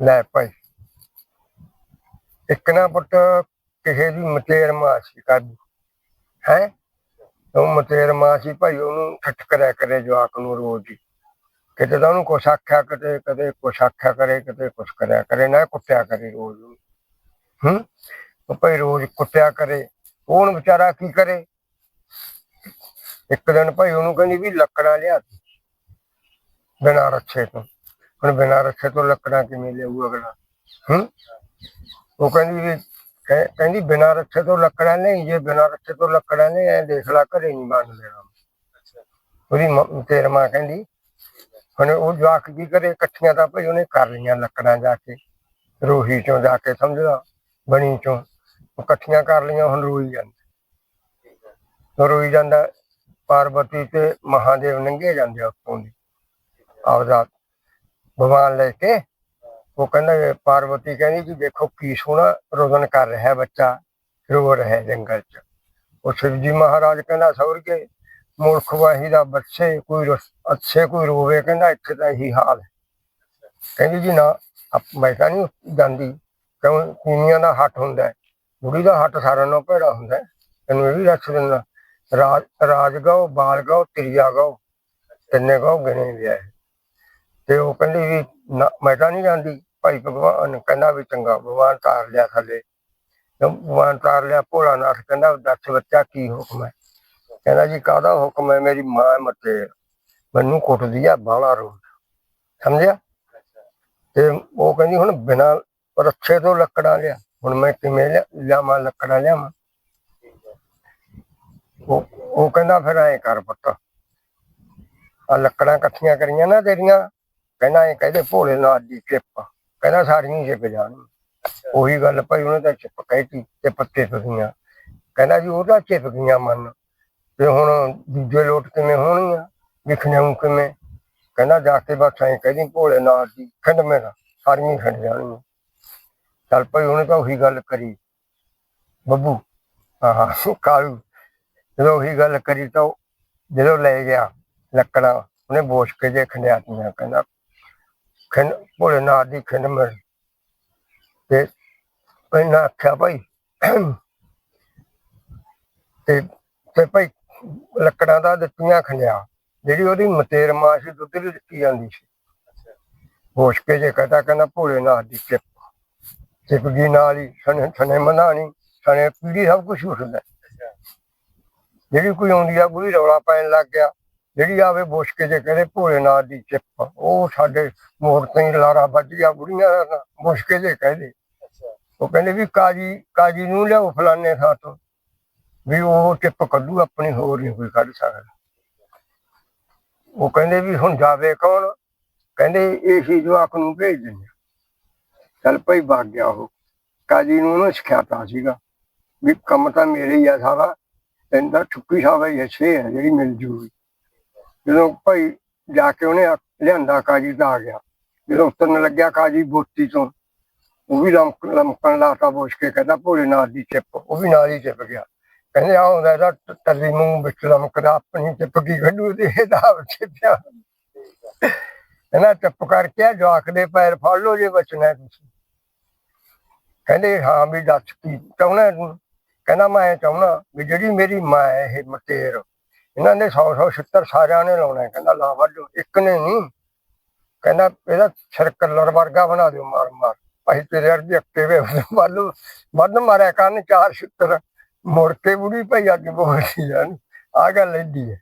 ਲੈ ਭਾਈ। ਇੱਕ ਨਾ ਪੁੱਤ, ਕਿਸੇ ਦੀ ਮਤੇਰ ਮਾਸੀ ਕਰਦੀ ਹੈ? ਉਹ ਮਤੇਰ ਮਾਸੀ ਭਾਈ, ਉਹਨੂੰ ਠੱਠ ਕਰਿਆ ਕਰੇ ਜਵਾਕ ਨੂੰ ਰੋਜ਼ ਹੀ। ਕਿਤੇ ਤਾਂ ਉਹਨੂੰ ਕੁਛ ਆਖਿਆ ਕਦੇ ਕਦੇ ਕੁਛ ਆਖਿਆ ਕਰੇ, ਕਦੇ ਕੁਛ ਕਰਿਆ ਕਰੇ, ਨਾ ਕੁੱਟਿਆ ਕਰੇ ਰੋਜ਼ ਨੂੰ ਹੂੰ? ਉਹ ਭਾਈ ਰੋਜ਼ ਕੁੱਟਿਆ ਕਰੇ ਉਹ ਹੁਣ ਵਿਚਾਰਾ ਕੀ ਕਰੇ? ਇੱਕ ਦਿਨ ਭਾਈ ਉਹਨੂੰ ਕਹਿੰਦੀ ਵੀ ਲੱਕੜਾਂ ਲਿਆ ਬਿਨਾਂ ਰੱਛੇ ਤੋਂ। ਹੁਣ ਬਿਨਾਂ ਰੱਖੇ ਤੋਂ ਲੱਕੜਾਂ ਕਿਵੇਂ ਲਿਆਊ ਅਗਲਾ? ਹੂੰ? ਉਹ ਕਹਿੰਦੀ ਵੀ ਕਹਿ- ਕਹਿੰਦੀ ਬਿਨਾਂ ਰੱਖੇ ਤੋਂ ਲੱਕੜਾਂ ਨਹੀਂ ਜੇ ਬਿਨਾਂ ਰੱਖੇ ਤੋਂ ਲੱਕੜਾਂ ਨਹੀਂ ਐ ਦੇਖ ਲਾ ਘਰੇ ਨਹੀਂ ਮੰਨ ਲੈਣਾ ਉਹਦੀ ਤੇਰੀ ਮਾਂ ਕਹਿੰਦੀ ਹੁਣ ਉਹ ਜਵਾਕ ਕੀ ਕਰੇ ਇਕੱਠੀਆਂ ਤਾਂ ਭਾਈ ਉਹਨੇ ਕਰ ਲਈਆਂ ਲੱਕੜਾਂ ਜਾ ਕੇ। ਰੋਹੀ ਚੋਂ ਜਾ ਕੇ ਸਮਝਦਾ ਬਣੀ ਚੋਂ। ਇਕੱਠੀਆਂ ਕਰ ਲਈਆਂ ਹੁਣ ਰੋਈ ਜਾਂਦਾ। ਰੋਈ ਜਾਂਦਾ ਪਾਰਵਤੀ ਤੇ ਮਹਾਦੇਵ ਨੰਗੇ ਜਾਂਦੇ ਆ ਉੱਤੋਂ ਦੀ। ਆਪਦਾ ਭਗਵਾਨ ਲੈ ਕੇ, ਉਹ ਕਹਿੰਦਾ ਪਾਰਵਤੀ ਕਹਿੰਦੀ ਜੀ ਦੇਖੋ ਕੀ ਸੋਹਣਾ ਰੋਜ਼ਨ ਕਰ ਰਿਹਾ ਬੱਚਾ ਰੋ ਰਿਹਾ ਜੰਗਲ 'ਚ। ਉਹ ਸ਼ਿਵਜੀ ਮਹਾਰਾਜ ਕਹਿੰਦਾ ਸੌਰਗੇ ਮੂਰਖ ਵਾਹੀ ਦਾ ਬੱਚੇ, ਕੋਈ ਅੱਛੇ ਕੋਈ ਰੋਵੇ, ਕਹਿੰਦਾ ਇੱਥੇ ਤਾਂ ਇਹੀ ਹਾਲ ਹੈ। ਕਹਿੰਦੀ ਜੀ ਨਾ ਮੈਂ ਤਾਂ ਨਹੀਂ ਜਾਂਦੀ, ਕਿਉਂ? ਕੁੜੀਆਂ ਦਾ ਹੱਥ ਹੁੰਦਾ ਬੁੜੀ ਦਾ ਹੱਥ ਸਾਰਿਆਂ ਨਾਲੋਂ ਭੈੜਾ ਹੁੰਦਾ ਤੈਨੂੰ ਇਹ ਵੀ ਦੱਸ ਦਿੰਦਾ, ਰਾਜ ਰਾਜ ਗਾਓ, ਬਾਲ ਗਾਓ, ਤ੍ਰਿਆ ਗਾਓ, ਤਿੰਨੇ ਗਾਓ ਗਣੇ ਗਿਆ ਤੇ ਉਹ ਕਹਿੰਦੀ ਵੀ ਨਾ, ਮੈਂ ਤਾਂ ਨਹੀਂ ਜਾਂਦੀ। ਭਾਈ ਭਗਵਾਨ ਕਹਿੰਦਾ ਵੀ ਚੰਗਾ, ਭਗਵਾਨ ਤਾਰ ਲਿਆ ਥੱਲੇ। ਜਦੋਂ ਭਗਵਾਨ ਤਾਰ ਲਿਆ ਭੋਲਾਨਾਥ ਕਹਿੰਦਾ, ਦੱਸ ਬੱਚਾ ਕੀ ਹੁਕਮ ਹੈ? ਕਹਿੰਦਾ ਜੀ, ਕਾਹਦਾ ਹੁਕਮ ਹੈ? ਮੇਰੀ ਮਾਂ ਮੱਤੇ ਮੈਨੂੰ ਕੁੱਟਦੀ ਆ ਬਾਲਾ ਰੋਜ਼। ਸਮਝਿਆ? ਤੇ ਉਹ ਕਹਿੰਦੀ, ਹੁਣ ਬਿਨਾਂ ਰੱਛੇ ਤੋਂ ਲੱਕੜਾਂ ਲਿਆ। ਹੁਣ ਮੈਂ ਕਿਵੇਂ ਲਿਆ- ਲਿਆਵਾਂ, ਲੱਕੜਾਂ ਲਿਆਵਾਂ? ਉਹ ਉਹ ਕਹਿੰਦਾ, ਫਿਰ ਐ ਕਰ ਪੁੱਤ। ਆ ਲੱਕੜਾਂ ਇਕੱਠੀਆਂ ਕਰੀਆਂ ਨਾ ਤੇਰੀਆਂ ਕਹਿੰਦਾ ਇਹ ਕਹਿੰਦੇ ਭੋਲੇ ਨਾਥ ਦੀ ਚਿੱਪ ਕਹਿੰਦਾ ਸਾਰੀਆਂ ਚਿੱਪ ਜਾਣ। ਉਹੀ ਗੱਲ ਭਾਈ ਉਹਨੇ ਤਾਂ ਚਿੱਪ ਕਹਿਤੀ ਤੇ ਪੱਤੇ ਫਸੀਆਂ ਕਹਿੰਦਾ ਜੀ ਉਹ ਤਾਂ ਚਿੱਪ ਗਈਆਂ ਮਨ। ਤੇ ਹੁਣ ਦੂਜੇ ਲੋਟ ਕਿਵੇਂ ਹੋਣਗੀਆਂ? ਵਿਖਣੇ ਨੂੰ ਕਿਵੇਂ? ਕਹਿੰਦਾ ਜਾ ਕੇ ਬਸ ਐਂ ਕਹਿੰਦੀ ਭੋਲੇ ਨਾਥ ਦੀ ਖੰਡ ਮੇਰਾ ਸਾਰੀਆਂ ਖੰਡ ਜਾਣਗੀਆਂ। ਚੱਲ ਭਾਈ ਉਹਨੇ ਤਾਂ ਉਹੀ ਗੱਲ ਕਰੀ। ਬੱਬੂ ਆਹ ਕਾਲੂ ਜਦੋਂ ਉਹੀ ਗੱਲ ਕਰੀ ਤਾਂ ਉਹ ਜਦੋਂ ਲੈ ਗਿਆ ਲੱਕੜਾਂ ਉਹਨੇ ਬੋਸ਼ ਕੇ ਜੇ ਖੰਡਿਆਤੀਆਂ ਕਹਿੰਦਾ ਖੰਡ ਭੋਲੇ ਨਾਥ ਦੀ ਖੰਡ ਮਿਲ। ਤੇ ਇਹਨਾਂ ਆਖਿਆ ਭਾਈ ਤੇ ਤੇ ਭਾਈ ਲੱਕੜਾਂ ਦਾ ਦਿੱਤੀਆਂ ਖੰਡਿਆ ਜਿਹੜੀ ਉਹਦੀ ਮਤੇਰ ਮਾਂ ਸੀ ਦੁੱਧ ਦੀ ਦਿੱਤੀ ਜਾਂਦੀ ਸੀ। ਬੋਸ਼ ਕੇ ਜੇ ਕਹਤਾ ਕਹਿੰਦਾ ਭੋਲੇ ਨਾਥ ਦੀ ਚਿੱਪ। ਚਿੱਪ ਗਈ ਨਾਲ ਹੀ ਸਣੇ ਸਣੇ ਮਨਾਣੀ ਸਣੇ ਪੀੜੀ ਸਭ ਕੁਝ ਹੁੰਦਾ ਜਿਹੜੀ ਕੋਈ ਆਉਂਦੀ ਆ ਕੋਈ ਰੌਲਾ ਪੈਣ ਲੱਗ ਗਿਆ। ਜਿਹੜੀ ਆਵੇ ਬੁੱਛ ਕੇ ਜੇ ਕਹਦੇ ਭੋਲੇਨਾਥ ਦੀ ਚਿੱਪ ਉਹ ਸਾਡੇ ਮੋੜ ਤੇ ਲਾਰਾ ਵੱਜੀਆਂ ਬੁੜੀਆਂ ਦਾ ਬੁੱਛ ਕੇ ਜੇ ਕਹਦੇ ਉਹ ਕਹਿੰਦੇ ਵੀ ਕਾਜੀ ਕਾਜੀ ਨੂੰ ਲਿਆਓ ਫਲਾਣੇ ਥਾਂ ਤੋਂ ਵੀ ਉਹ ਚਿੱਪ ਕੱਢੂ ਆਪਣੀ ਹੋਰ ਨਹੀਂ ਕੋਈ ਕੱਢ ਸਕਦਾ। ਉਹ ਕਹਿੰਦੇ ਵੀ ਹੁਣ ਜਾਵੇ ਕੌਣ? ਕਹਿੰਦੇ ਇਹ ਸੀ ਜਵਾਕ ਨੂੰ ਭੇਜ ਦਿੰਦੇ। ਚੱਲ ਭਾਈ ਵਗ ਗਿਆ ਉਹ। ਕਾਜੀ ਨੂੰ ਉਹਨੇ ਸਿਖਾਤਾ ਸੀਗਾ ਵੀ ਕੰਮ ਤਾਂ ਮੇਰੇ ਹੀ ਆ ਸਾਰਾ ਇਹਦਾ ਠੁੱਕੀ ਸਾਹਿਬ ਹੀ ਅੱਛੇ ਹੈ ਜਿਹੜੀ ਮਿਲ ਜੂਗੀ। ਜਦੋਂ ਭਾਈ ਜਾ ਕੇ ਉਹਨੇ ਲਿਆਂਦਾ ਕਾਜੀ ਤਾਂ ਆ ਗਿਆ। ਜਦੋਂ ਉਤਰਨ ਲੱਗਿਆ ਕਾਜੀ ਬੋਤੀ ਤੋਂ, ਉਹ ਵੀ ਲਮਕ, ਲਮਕਣ ਲਾਤਾ ਬੋਸ਼ ਕੇ, ਕਹਿੰਦਾ ਭੋਲੇ ਨਾਥ ਦੀ ਚਿੱਪ, ਉਹ ਵੀ ਨਾਲ ਹੀ ਚਿੱਪ ਗਿਆ। ਕਹਿੰਦੇ ਆ ਹੁੰਦਾ ਇਹਦਾ ਟ- ਮੂੰਹ ਵਿੱਚ ਲਮਕਦਾ, ਆਪਣੀ ਚਿੱਪ ਕੀ ਕੱਢੂ ਤੇ ਇਹਦਾ ਆਪ ਚਿੱਪਿਆ। ਕਹਿੰਦਾ ਚੁੱਪ ਕਰਕੇ ਜਵਾਕ ਦੇ ਪੈਰ ਫੜ ਲੋ ਜੇ ਬਚਣਾ ਤੁਸੀਂ। ਕਹਿੰਦੇ ਹਾਂ ਵੀ ਦੱਸ ਕੀ ਚਾਹੁੰਦਾ ਕਹਿੰਦਾ ਮੈਂ ਚਾਹੁੰਦਾ ਵੀ ਜਿਹੜੀ ਮੇਰੀ ਮਾਂ ਇਹ ਮਤੇਰ ਇਹਨਾਂ ਨੇ 100 100 ਛਿੱਤਰ ਸਾਰਿਆਂ ਨੇ ਲਾਉਣਾ ਕਹਿੰਦਾ, ਲਾ ਵੱਢੋ, ਇੱਕ ਨੇ ਨਹੀਂ ਕਹਿੰਦਾ, ਇਹਦਾ ਸਰਕਲਰ ਵਰਗਾ ਬਣਾ ਦਿਓ, ਮਾਰ ਮਾਰ। ਭਾਈ ਤੇਰੇ ਅਰਜੀ ਅੱਕੇ ਵੇ ਵੱਲ ਵੱਧ ਮਾਰਿਆ ਕਰਨ, ਚਾਰ ਛਿੱਤਰ। ਮੁੜ ਕੇ ਬੁੜੀ ਪਈ ਅੱਗੇ ਬੋਲਦੀ ਜਾਨ ਆ ਗੱਲ ਲੈਂਦੀ ਹੈ।